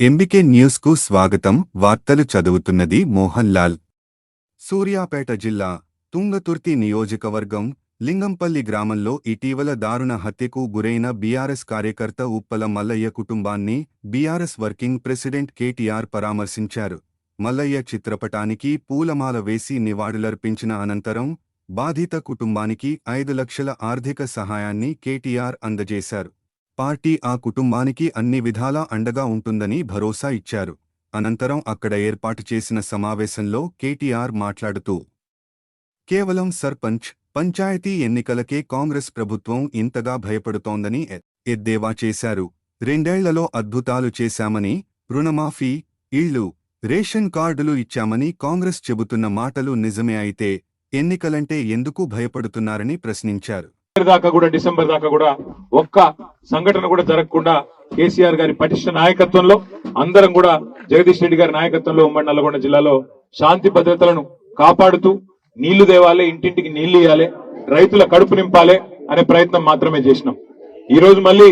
MBK న్యూస్కు స్వాగతం. వార్తలు చదువుతున్నది మోహన్ లాల్ సూర్యాపేట జిల్లా తుంగతుర్తి నియోజకవర్గం లింగంపల్లి గ్రామంలో ఇటీవల దారుణ హత్యకు గురైన బీఆర్ఎస్ కార్యకర్త ఉప్పల మల్లయ్య కుటుంబాన్ని బీఆర్ఎస్ వర్కింగ్ ప్రెసిడెంట్ కేటీఆర్ పరామర్శించారు. మల్లయ్య చిత్రపటానికి పూలమాల వేసి నివాళులర్పించిన అనంతరం బాధిత కుటుంబానికి ఐదు లక్షల ఆర్థిక సహాయాన్ని కేటీఆర్ అందజేశారు. పార్టీ ఆ కుటుంబానికి అన్ని విధాలా అండగా ఉంటుందని భరోసా ఇచ్చారు. అనంతరం అక్కడ ఏర్పాటు చేసిన సమావేశంలో కేటీఆర్ మాట్లాడుతూ కేవలం సర్పంచ్ పంచాయతీ ఎన్నికలకే కాంగ్రెస్ ప్రభుత్వం ఇంతగా భయపడుతోందని ఎద్దేవా చేశారు. రెండేళ్ళలో అద్భుతాలు చేశామని రుణమాఫీ ఇళ్ళు రేషన్ కార్డులు ఇచ్చామని కాంగ్రెస్ చెబుతున్న మాటలు నిజమే అయితే ఎన్నికలంటే ఎందుకు భయపడుతున్నారని ప్రశ్నించారు. దాకా కూడా డిసెంబర్ దాకా కూడా ఒక్క సంఘటన కూడా జరగకుండా కేసీఆర్ గారి పటిష్ట నాయకత్వంలో అందరం కూడా జగదీష్ రెడ్డి గారి నాయకత్వంలో ఉమ్మడి నల్గొండ జిల్లాలో శాంతి భద్రతలను కాపాడుతూ నీళ్ళు తేవాలి ఇంటింటికి నీళ్ళు ఇవ్వాలి రైతుల కడుపు నింపాలి అనే ప్రయత్నం మాత్రమే చేసినాం. ఈ రోజు మళ్ళీ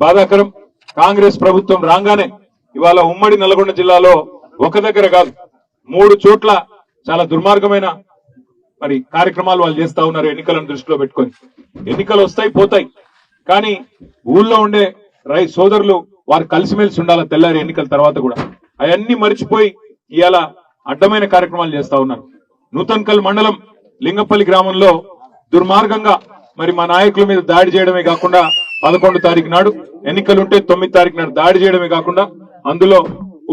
బాధాకరం. కాంగ్రెస్ ప్రభుత్వం రాగానే ఇవాళ ఉమ్మడి నల్గొండ జిల్లాలో ఒక దగ్గర కాదు మూడు చోట్ల చాలా దుర్మార్గమైన మరి కార్యక్రమాలు వాళ్ళు చేస్తా ఉన్నారు ఎన్నికలను దృష్టిలో పెట్టుకొని. ఎన్నికలు వస్తాయి పోతాయి. కానీ ఊళ్ళో ఉండే రై సోదరులు వారు కలిసిమెలిసి ఉండాలి తెల్లారి ఎన్నికల తర్వాత కూడా? అవన్నీ మర్చిపోయి ఇవాళ అడ్డమైన కార్యక్రమాలు చేస్తా ఉన్నారు. నూతన్కల్ మండలం లింగపల్లి గ్రామంలో దుర్మార్గంగా మరి మా నాయకుల మీద దాడి చేయడమే కాకుండా పదకొండు తారీఖు నాడు ఎన్నికలుంటే తొమ్మిది తారీఖు నాడు దాడి చేయడమే కాకుండా అందులో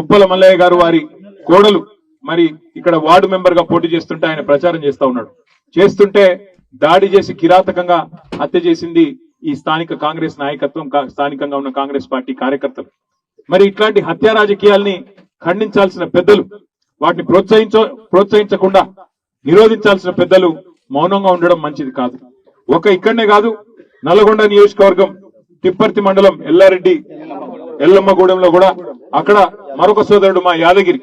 ఉప్పల మల్లయ్య గారు వారి కోడలు మరి ఇక్కడ వార్డు మెంబర్గా పోటీ చేస్తుంటే ఆయన ప్రచారం చేస్తా ఉన్నాడు. చేస్తుంటే దాడి చేసి కిరాతకంగా హత్య చేసింది ఈ స్థానిక కాంగ్రెస్ నాయకత్వం స్థానికంగా ఉన్న కాంగ్రెస్ పార్టీ కార్యకర్తలు. మరి ఇట్లాంటి హత్యా రాజకీయాల్ని ఖండించాల్సిన పెద్దలు వాటిని ప్రోత్సహించ ప్రోత్సహించకుండా నిరోధించాల్సిన పెద్దలు మౌనంగా ఉండడం మంచిది కాదు. ఒక ఇక్కడనే కాదు నల్లగొండ నియోజకవర్గం తిప్పర్తి మండలం ఎల్లారెడ్డి ఎల్లమ్మగూడెంలో కూడా అక్కడ మరొక సోదరుడు మా యాదగిరి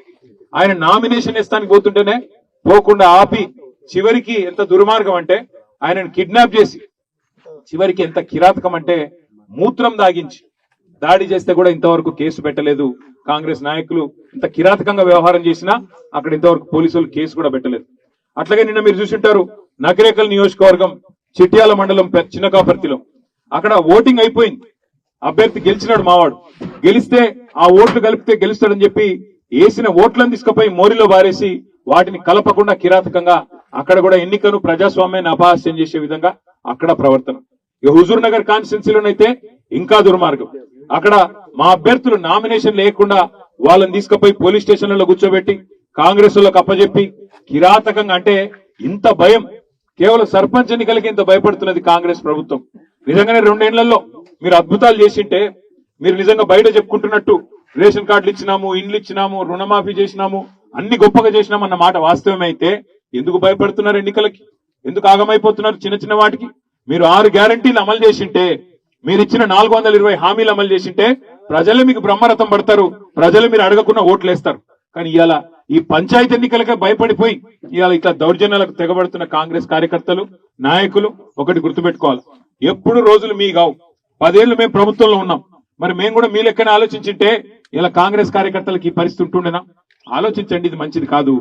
ఆయన నామినేషన్ ఇస్తానికి పోతుంటేనే పోకుండా ఆపి చివరికి ఎంత దుర్మార్గం అంటే ఆయనను కిడ్నాప్ చేసి చివరికి ఎంత కిరాతకం అంటే మూత్రం దాగించి దాడి చేస్తే కూడా ఇంతవరకు కేసు పెట్టలేదు. కాంగ్రెస్ నాయకులు ఇంత కిరాతకంగా వ్యవహారం చేసినా అక్కడ ఇంతవరకు పోలీసులు కేసు కూడా పెట్టలేదు. అట్లాగే నిన్న మీరు చూసింటారు నకరేకల్ నియోజకవర్గం చిట్యాల మండలం చిన్నకాపర్తిలో అక్కడ ఓటింగ్ అయిపోయింది. అభ్యర్థి గెలిచినాడు మావాడు. గెలిస్తే ఆ ఓట్లు కలిపితే గెలుస్తాడని చెప్పి వేసిన ఓట్లను తీసుకుపోయి మోరిలో బారేసి వాటిని కలపకుండా కిరాతకంగా అక్కడ కూడా ఎన్నికను ప్రజాస్వామ్యాన్ని అపహాస్యం చేసే విధంగా అక్కడ ప్రవర్తన. ఇక హుజూర్ నగర్ కాన్స్టిట్యున్సీలోనైతే ఇంకా దుర్మార్గం. అక్కడ మా అభ్యర్థులు నామినేషన్ లేకుండా వాళ్ళని తీసుకుపోయి పోలీస్ స్టేషన్లలో కూర్చోబెట్టి కాంగ్రెస్ వాళ్ళకి కప్పజెప్పి కిరాతకంగా అంటే ఇంత భయం. కేవలం సర్పంచ్ ఎన్నికలకి ఇంత భయపడుతున్నది కాంగ్రెస్ ప్రభుత్వం. నిజంగానే రెండేళ్ళలో మీరు అద్భుతాలు చేసింటే మీరు నిజంగా బయట చెప్పుకుంటున్నట్టు రేషన్ కార్డులు ఇచ్చినాము ఇండ్లు ఇచ్చినాము రుణమాఫీ చేసినాము అన్ని గొప్పగా చేసినాము అన్న మాట వాస్తవమైతే అయితే ఎందుకు భయపడుతున్నారు ఎన్నికలకి? ఎందుకు ఆగమైపోతున్నారు చిన్న చిన్న వాటికి? మీరు ఆరు గ్యారంటీలు అమలు చేసింటే మీరు ఇచ్చిన నాలుగు వందల ఇరవై హామీలు అమలు చేసింటే ప్రజలే మీకు బ్రహ్మరథం పడతారు ప్రజలు మీరు అడగకుండా ఓట్లు వేస్తారు కానీ ఇవాళ ఈ పంచాయతీ ఎన్నికలకే భయపడిపోయి ఇవాళ ఇట్లా దౌర్జన్యాలకు తెగబడుతున్న కాంగ్రెస్ కార్యకర్తలు నాయకులు ఒకటి గుర్తుపెట్టుకోవాలి. ఎప్పుడు రోజులు మీ కావు. పదేళ్ళు మేము ప్రభుత్వంలో ఉన్నాం. మరి మేము కూడా మీ లెక్కనే ఆలోచించింటే ఇలా కాంగ్రెస్ కార్యకర్తలకి ఈ పరిస్థితి ఉంటుండేనా? ఆలోచించండి ఇది మంచిది కాదు.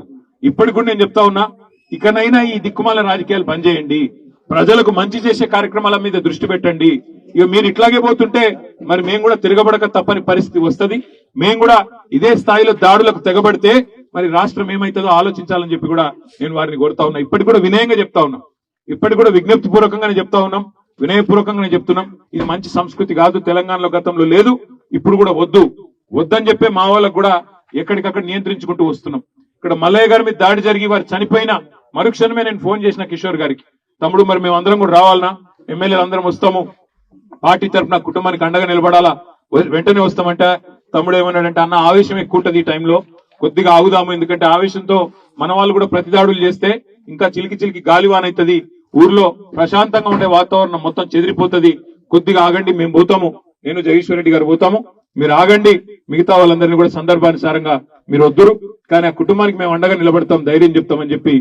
ఇప్పటికి కూడా నేను చెప్తా ఉన్నా ఇకనైనా ఈ దిక్కుమాల రాజకీయాలు పనిచేయండి ప్రజలకు మంచి చేసే కార్యక్రమాల మీద దృష్టి పెట్టండి. ఇక మీరు ఇట్లాగే పోతుంటే మరి మేము కూడా తిరగబడక తప్పని పరిస్థితి వస్తది. మేము కూడా ఇదే స్థాయిలో దాడులకు తెగబడితే మరి రాష్ట్రం ఏమైతుందో ఆలోచించాలని చెప్పి కూడా నేను వారిని కోరుతా ఉన్నా. ఇప్పటికి కూడా వినయంగా చెప్తా ఉన్నా. ఇప్పటికి కూడా విజ్ఞప్తి పూర్వకంగానే చెప్తా ఉన్నాం. వినయపూర్వకంగానే చెప్తున్నాం ఇది మంచి సంస్కృతి కాదు తెలంగాణలో గతంలో లేదు ఇప్పుడు కూడా వద్దు. వద్దని చెప్పే మా వాళ్ళకు కూడా ఎక్కడికక్కడ నియంత్రించుకుంటూ వస్తున్నాం. ఇక్కడ మల్లయ్య గారి మీద దాడి జరిగి వారు చనిపోయిన మరుక్షణమే నేను ఫోన్ చేసిన కిషోర్ గారికి. తమ్ముడు మరి మేము అందరం కూడా రావాలనా? ఎమ్మెల్యేలు అందరం వస్తాము. పార్టీ తరఫున కుటుంబానికి అండగా నిలబడాలా? వెంటనే వస్తామంట. తమ్ముడు ఏమన్నాడంటే అన్న ఆవేశం ఎక్కువ ఉంటుంది ఈ టైంలో. కొద్దిగా ఆగుదాము. ఎందుకంటే ఆవేశంతో మన వాళ్ళు కూడా ప్రతి దాడులు చేస్తే ఇంకా చిలికి చిలికి గాలివాన్ అవుతుంది ఊర్లో ప్రశాంతంగా ఉండే వాతావరణం మొత్తం చెదిరిపోతది. కొద్దిగా ఆగండి మేము పోతాము. నేను జగదీశ్వర్ రెడ్డి గారు పోతాము. మీరు ఆగండి. మిగతా వాళ్ళందరినీ కూడా సందర్భానుసారంగా మీరు వద్దురు. కానీ ఆ కుటుంబానికి మేము అండగా నిలబడతాం ధైర్యం చెప్తామని చెప్పి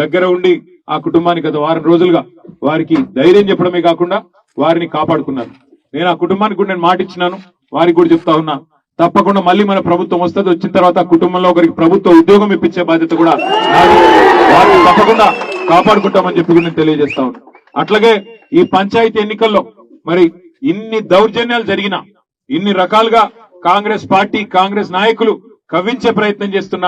దగ్గర ఉండి ఆ కుటుంబానికి గత వారం రోజులుగా వారికి ధైర్యం చెప్పడమే కాకుండా వారిని కాపాడుకున్నారు. నేను ఆ కుటుంబానికి కూడా నేను మాట ఇచ్చినాను. వారికి కూడా చెప్తా ఉన్నా. తప్పకుండా మళ్ళీ మన ప్రభుత్వం వస్తుంది. వచ్చిన తర్వాత కుటుంబంలో ఒకరికి ప్రభుత్వ ఉద్యోగం ఇప్పించే బాధ్యత కూడా వారిని తప్పకుండా కాపాడుకుంటామని చెప్పి నేను తెలియజేస్తా అట్లాగే ఈ పంచాయతీ ఎన్నికల్లో మరి ఇన్ని దౌర్జన్యాలు జరిగినా ఇన్ని రకాలుగా కాంగ్రెస్ పార్టీ కాంగ్రెస్ నాయకులు కవ్వించే ప్రయత్నం చేస్తున్న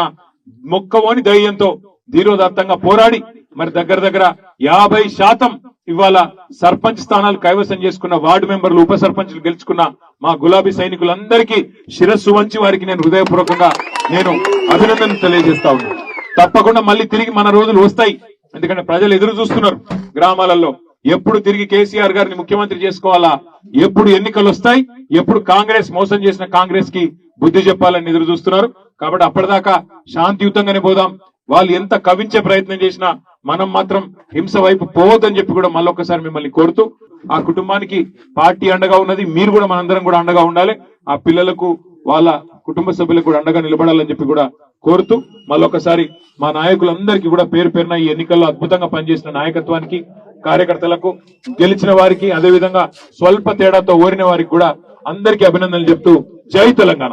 మొక్కవోని ధైర్యంతో ధీరోదత్తంగా పోరాడి మరి దగ్గర దగ్గర యాభై శాతం ఇవాళ సర్పంచ్ స్థానాలు కైవసం చేసుకున్న వార్డు మెంబర్లు ఉప సర్పంచ్లు గెలుచుకున్న మా గులాబీ సైనికులందరికీ శిరస్సు వంచి వారికి నేను హృదయపూర్వకంగా నేను అభినందన తెలియజేస్తా ఉన్నాను. తప్పకుండా మళ్ళీ తిరిగి మన రోజులు వస్తాయి. ఎందుకంటే ప్రజలు ఎదురు చూస్తున్నారు గ్రామాలలో. ఎప్పుడు తిరిగి కేసీఆర్ గారిని ముఖ్యమంత్రి చేసుకోవాలా? ఎప్పుడు ఎన్నికలు వస్తాయి? ఎప్పుడు కాంగ్రెస్ మోసం చేసిన కాంగ్రెస్కి బుద్ధి చెప్పాలని ఎదురు చూస్తున్నారు. కాబట్టి అప్పటిదాకా శాంతియుతంగానే పోదాం. వాళ్ళు ఎంత కవించే ప్రయత్నం చేసినా మనం మాత్రం హింస వైపు పోవద్దని చెప్పి కూడా మళ్ళొక్కసారి మిమ్మల్ని కోరుతూ ఆ కుటుంబానికి పార్టీ అండగా ఉన్నది మీరు కూడా మనందరం కూడా అండగా ఉండాలి. ఆ పిల్లలకు వాళ్ళ కుటుంబ సభ్యులకు కూడా అండగా నిలబడాలని చెప్పి కూడా కోరుతూ మళ్ళొకసారి మా నాయకులందరికీ కూడా పేరు పేరున ఈ ఎన్నికల్లో అద్భుతంగా పనిచేసిన నాయకత్వానికి కార్యకర్తలకు గెలిచిన వారికి అదే విధంగా స్వల్ప తేడాతో ఓరిన వారికి కూడా అందరికీ అభినందనలు చెప్తూ జై Telangana!